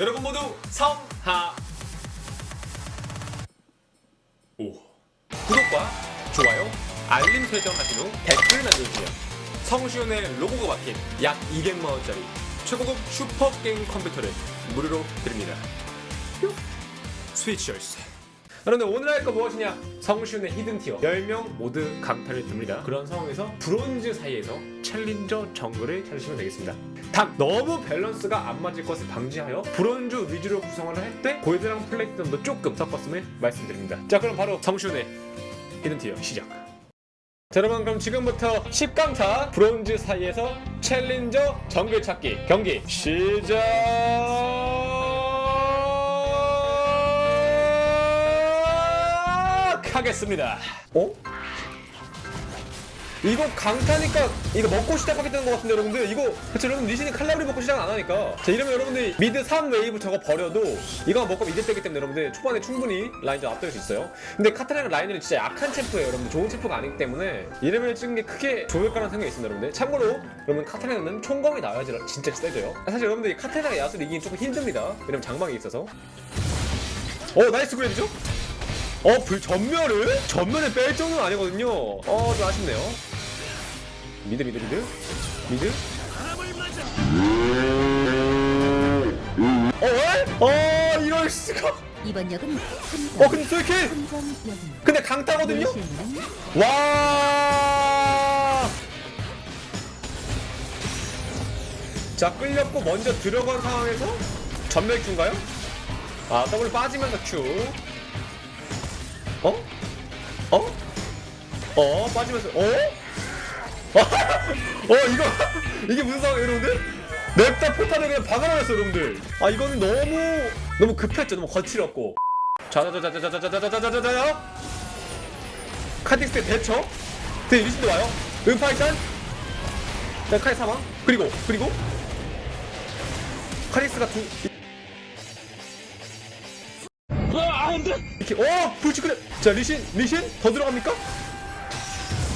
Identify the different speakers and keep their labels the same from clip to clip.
Speaker 1: 여러분 모두 성하 오 구독과 좋아요 알림 설정 하신 후 댓글 남겨주시면 성시훈의 로고가 박힌 약 200만 원짜리 최고급 슈퍼 게임 컴퓨터를 무료로 드립니다. 뿅. 스위치 열쇠. 그런데 오늘 할 거 무엇이냐? 성시훈의 히든 티어 10명 모두 강타를 듭니다. 그런 상황에서 브론즈 사이에서 챌린저 정글을 찾으시면 되겠습니다. 단 너무 밸런스가 안 맞을 것을 방지하여 브론즈 위주로 구성을 할 때 골드랑 플래티넘도 조금 섞었음을 말씀드립니다. 자 그럼 바로 성시훈의 히든 티어 시작. 자 여러분 그럼 지금부터 10강타 브론즈 사이에서 챌린저 정글 찾기 경기 시작 하겠습니다. 어? 이거 강타니까 이거 먹고 시작하겠다는 것 같은데 여러분들. 이거 그쵸 여러분 리신이 칼라브리 먹고 시작 안 하니까. 자 이러면 여러분들 미드 3 웨이브 저거 버려도 이거 먹고 미드 때기 때문에 여러분들 초반에 충분히 라인전 앞설 수 있어요. 근데 카타나랑 라인은 진짜 약한 챔프예요 여러분들. 좋은 챔프가 아니기 때문에. 이름을 찍은 게 크게 좋을 거라는 생각이 있습니다 여러분들. 참고로 여러분 카타나는 총검이 나와야지 진짜 세져요. 사실 여러분들 이 카타나가 야수를 이기긴 조금 힘듭니다. 왜냐면 장막이 있어서. 어 나이스 그래드죠? 어, 불 전멸을? 전멸을 뺄 정도는 아니거든요. 어, 좀 아쉽네요. 미드, 미드, 미드. 미드. 어, 왜? 어, 이럴 수가.
Speaker 2: 이번 역은
Speaker 1: 어, 근데!
Speaker 2: 한정역입니다.
Speaker 1: 근데 강타거든요?
Speaker 2: 내시는
Speaker 1: 와! 자, 끌렸고 먼저 들어간 상황에서 전멸 큐인가요? 아, 더블 빠지면서 큐. 어? 어? 어? 빠지면서 어? 어 이거 이게 무슨 상황이에요 여러분들? 냅다 포탄을 그냥 박아버렸어 여러분들 아 이거는 너무 너무 급했죠 너무 거칠었고 자자자자자자자자자자자자 카딕스의 대처 대 리신도 와요 음파 일단 자 카이 사망 그리고 그리고 카리스가 두 이렇게 어 불치 그래 자 리신 리신 더 들어갑니까?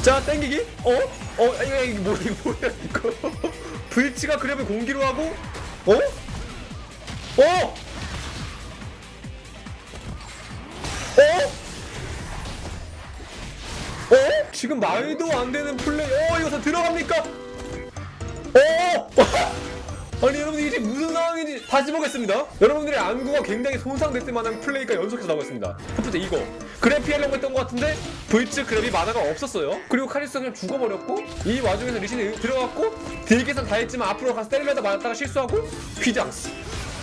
Speaker 1: 자 땡기기 어어 아, 이거 이거 뭐야 이거 뭐야 이거 불치가 그래을 공기로 하고 어? 어? 어? 어? 지금 말도 안 되는 플레이 어 이거 다 들어갑니까? 어? 아니 여러분들 이게 무슨 상황인지 다시 보겠습니다 여러분들의 안구가 굉장히 손상됐을 만한 플레이가 연속해서 나오고 있습니다 첫 번째 이거 그랩 피하려고 했던 것 같은데 불츠 그랩이 만화가 없었어요 그리고 카리스가 그냥 죽어버렸고 이 와중에서 리신이 들어갔고 딜 계산 다 했지만 앞으로 가서 때리려다 맞았다가 실수하고 휘장스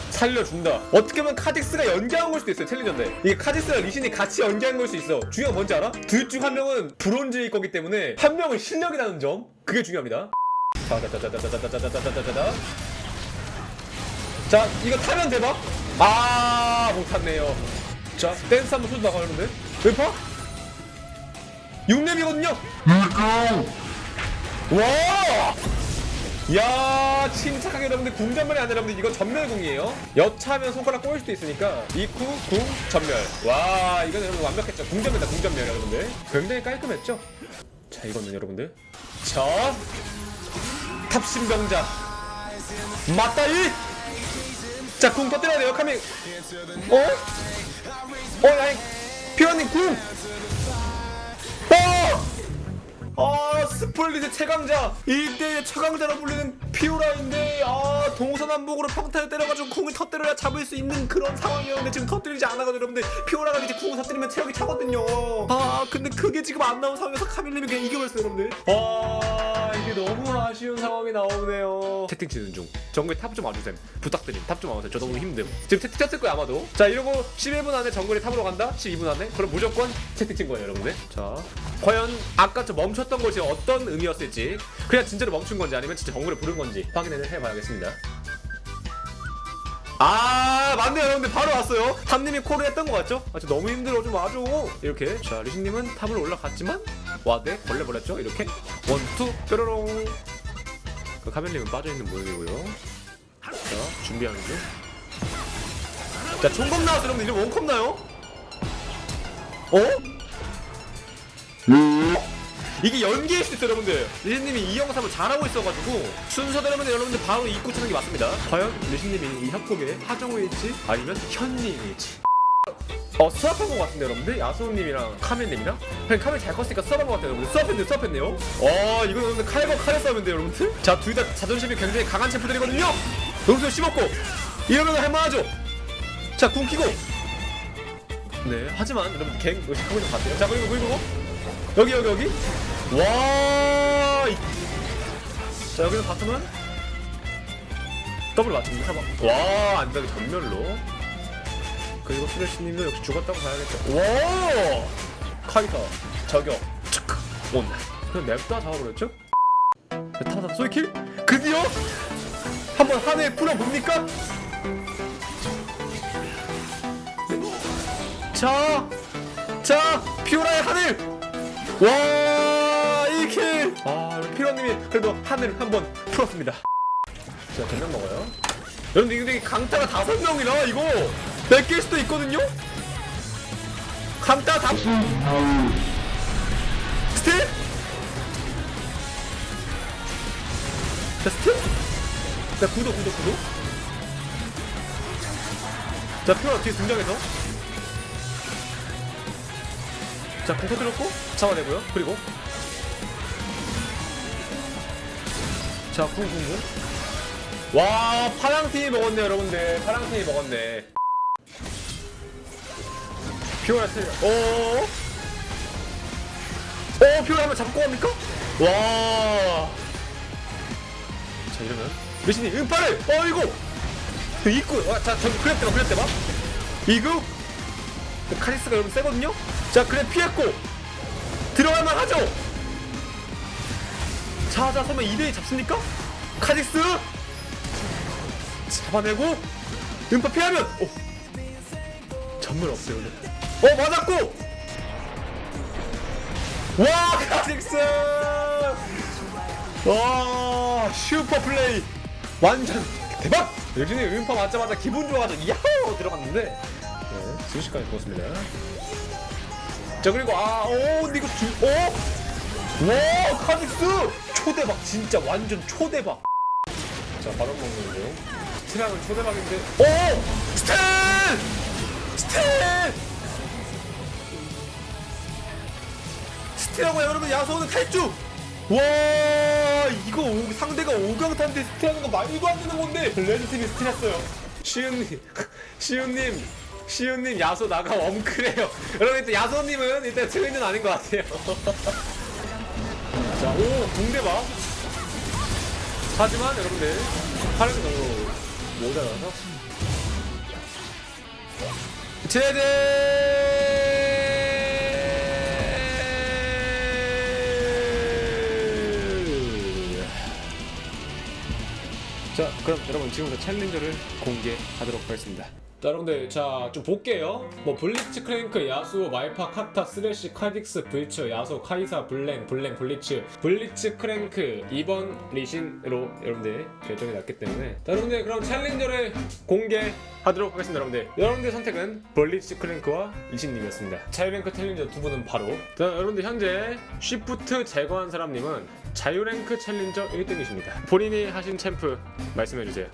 Speaker 1: 살려준다 어떻게 보면 카직스가 연기한 걸 수도 있어요 챌린저인데 이게 카직스랑 리신이 같이 연기한 걸 수 있어 중요한 건 뭔지 알아? 둘 중 한 명은 브론즈일 거기 때문에 한 명은 실력이라는 점 그게 중요합니다 자자자자자자자자자자자자 자 이거 타면 대박 아 못탔네요. 자 댄스 한번 나가요 여러분들 웨파? 6렙이거든요 와! 야 침착하게 여러분들 궁전멸이 아니라 여러분들 이거 전멸궁이에요. 여차하면 손가락 꼬일 수도 있으니까 이쿠 궁 전멸. 와 이건 여러분 완벽했죠. 궁전멸이다 궁전멸 여러분들. 굉장히 깔끔했죠? 자 이거는 여러분들. 자 탑신병자. 맞다이 자, 궁 터뜨려야 돼요, 카밍. 어? 어, 야이. 피어님 궁! 어! 아, 스플릿의 최강자. 1대1의 최강자로 불리는 피오라인데, 아, 동서남북으로 평타를 때려가지고 궁을 터뜨려야 잡을 수 있는 그런 상황이었는데, 지금 터뜨리지 않아가지고, 여러분들, 피오라가 이제 궁을 터뜨리면 체력이 차거든요. 아, 근데 그게 지금 안 나온 상황에서 카밀님이 그냥 이겨버렸어요, 여러분들. 와, 이게 너무 아쉬운 상황이 나오네요. 채팅 치는 중. 정글 탑 좀 와주셈. 부탁드림. 탑 좀 와주세요. 저 너무 힘듦. 지금 채팅 쳤을 거야, 아마도. 자, 이러고 11분 안에 정글이 탑으로 간다? 12분 안에? 그럼 무조건 채팅 친 거예요, 여러분들. 자, 과연 아까 저 멈췄던 것이 어떤 의미였을지, 그냥 진짜로 멈춘 건지 아니면 진짜 정글을 부른 건지 확인을 해봐야겠습니다. 아 맞네요 여러분들 바로 왔어요 탑님이 콜을 했던 것 같죠? 아, 저 너무 힘들어 좀 와줘 이렇게 자 리신님은 탑으로 올라갔지만 와대 벌레 버렸죠? 이렇게? 원투 뾰로롱. 그 카멜님은 빠져있는 모습이고요. 자 준비하는 중자 총검 나왔어 여러분들. 이제 원컵 나요? 어? 이게 연기일 수 있어요 여러분들. 리신님이 이 영상을 잘하고 있어가지고 순서대로면 여러분들 바로 입고 치는 게 맞습니다. 과연 리신님이 이 협곡에 하정우일지 아니면 현님일지 어 수업한 것 같은데 여러분들? 야수님이랑 카멘님이랑? 그냥 카멘 잘 컸으니까 수업한 것 같아요 여러분들. 수업했네요 수업했네요. 와 이거 여러분들 칼과 칼의 싸움인데 여러분들? 자 둘 다 자존심이 굉장히 강한 챔프들이거든요. 용수 씹었고 이러면 할만하죠? 자 궁 키고. 네 하지만 여러분 갱 의식하고 좀 같아요. 자 그리고 그리고. 여기 여기 여기. 와 이- 자 여기서 바텀은? 더블 맞춥니다 와 안되게 전멸로 그리고 수레시님도 역시 죽었다고 봐야겠죠. 와 카이터 저격. 체크 온다 그럼 맵다 잡아버렸죠? 타다 소이킬? 드디어! 한번 한해 풀어봅니까? 자, 자, 피오라의 하늘! 와, 1킬! 아, 피오라님이 그래도 하늘 한번 풀었습니다. 자, 된장 먹어요. 여러분, 이게 강타가 다섯 명이라 이거 뺏길 수도 있거든요? 강타 다. 스틸? 자, 스틸? 자, 구도, 구도, 구도. 자, 피오라 뒤에 등장해서. 자, 공 터뜨렸고 잡아내고요. 그리고 자, 쿵쿵쿵. 와, 파랑팀이 먹었네, 여러분들. 파랑팀이 먹었네. 피오라 틀려. 오. 오, 피오라 한번 잡고 갑니까? 와. 자, 이러면 리신이 음파를. 어이구. 입구. 와, 자, 저기 그랩 대봐, 그랩 대봐. 이구. 카리스가 여러분 세거든요? 자 그래 피했고 들어갈만 하죠? 자자 설마 2대2 잡습니까? 카리스 잡아내고 음파 피하면 오 전멸 없어요 근데 어 맞았고! 와 카릭스! 와 슈퍼 플레이! 완전 대박! 여진이 음파 맞자마자 기분 좋아가지고 야호! 들어갔는데. 네, 순식간에 죽었습니다. 자 그리고 아오 근데 이거 주 어? 와 카직스! 초대박 진짜 완전 초대박. 자 바로 먹는 중. 스틸하면 초대박인데. 오! 스틸 스틸하고 여러분 야소는 탈주! 와 이거 오- 상대가 오강탄데 스틸하는 거 말도 안 되는 건데. 레드팀이 스틸했어요. 시은님 시은님 시은님 야소 나가 엉클해요. 여러분 일단 야소님은 일단 트윈은 아닌 것 같아요. 자오 공대박 하지만 여러분들 파란이 너무 모자라서. 제대 자 그럼 여러분 지금부터 챌린저를 공개하도록 하겠습니다 자 여러분들 자 좀 볼게요. 뭐 블리츠 크랭크 야수 마이파 카타 쓰레쉬 카딕스 불츠 야소 카이사 블랭 블랭 블리츠. 블리츠 크랭크 2번 리신으로 여러분들 결정이 났기 때문에. 자 여러분들 그럼 챌린저를 공개하도록 하겠습니다 여러분들. 여러분들 선택은 블리츠 크랭크와 리신님이었습니다. 자유랭크 챌린저 두 분은 바로. 자 여러분들 현재 쉬프트 제거한 사람님은 자유랭크 챌린저 1등이십니다. 본인이 하신 챔프 말씀해주세요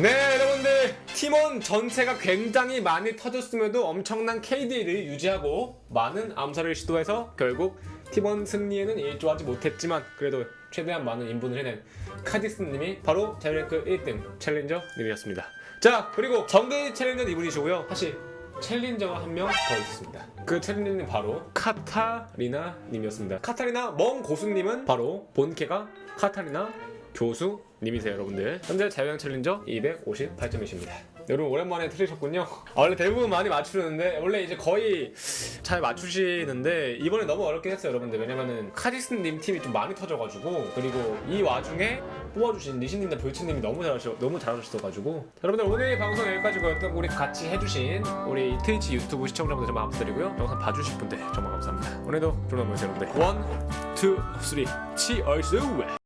Speaker 1: 네 여러분들. 팀원 전체가 굉장히 많이 터졌음에도 엄청난 KD를 유지하고 많은 암살을 시도해서 결국 팀원 승리에는 일조하지 못했지만 그래도 최대한 많은 인분을 해낸 카디스님이 바로 자유랭크 1등 챌린저님이었습니다. 자 그리고 정글 챌린저 이분이시고요. 사실 챌린저가 한 명 더 있습니다. 그 챌린저님 바로 카타리나 님이었습니다. 카타리나 멍 고수님은 바로 본캐가 카타리나 교수님이세요 여러분들. 현재 자유형 챌린저 258점이십니다. 여러분 오랜만에 틀리셨군요. 아, 원래 대부분 많이 맞추는데 원래 이제 거의 잘 맞추시는데 이번에 너무 어렵긴 했어요 여러분들. 왜냐면은 카디스님 팀이 좀 많이 터져가지고 그리고 이 와중에 뽑아주신 리신님과 불치님이 너무 잘하셔 너무 잘하셨어가지고. 여러분들 오늘 방송 여기까지고요 우리 같이 해주신 우리 트위치 유튜브 시청자분들 정말 감사드리고요. 영상 봐주실 분들 정말 감사합니다. 오늘도 좋은 하루 보내세요 여러분들. 원, 투, 쓰리 치얼스